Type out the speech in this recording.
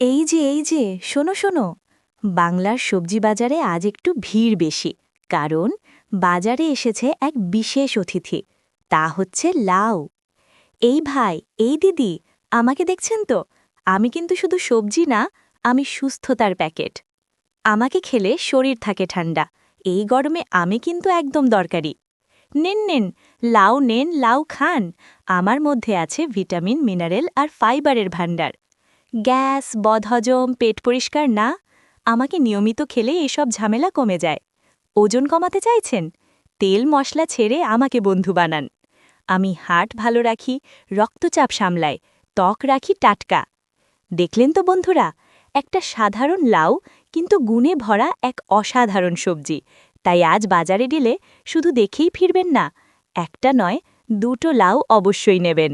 এই যে এই যে, শোনো শোনো। বাংলার সবজি বাজারে আজ একটু ভিড় বেশি, কারণ বাজারে এসেছে এক বিশেষ অতিথি, তা হচ্ছে লাউ। এই ভাই, এই দিদি, আমাকে দেখছেন তো? আমি কিন্তু শুধু সবজি না, আমি সুস্থতার প্যাকেট। আমাকে খেলে শরীর থাকে ঠান্ডা, এই গরমে আমি কিন্তু একদম দরকারি। নেন নেন, লাউ নেন, লাউ খান। আমার মধ্যে আছে ভিটামিন, মিনারেল আর ফাইবারের ভাণ্ডার। গ্যাস, বদহজম, পেট পরিষ্কার না, আমাকে নিয়মিত খেলে এসব ঝামেলা কমে যায়। ওজন কমাতে চাইছেন? তেল, মশলা ছেড়ে আমাকে বন্ধু বানান। আমি হার্ট ভালো রাখি, রক্তচাপ সামলাই ত্বক রাখি টাটকা। দেখলেন তো বন্ধুরা, একটা সাধারণ লাউ কিন্তু গুণে ভরা এক অসাধারণ সবজি। তাই আজ বাজারে গেলে শুধু দেখেই ফিরবেন না, একটা নয়, দুটো লাউ অবশ্যই নেবেন।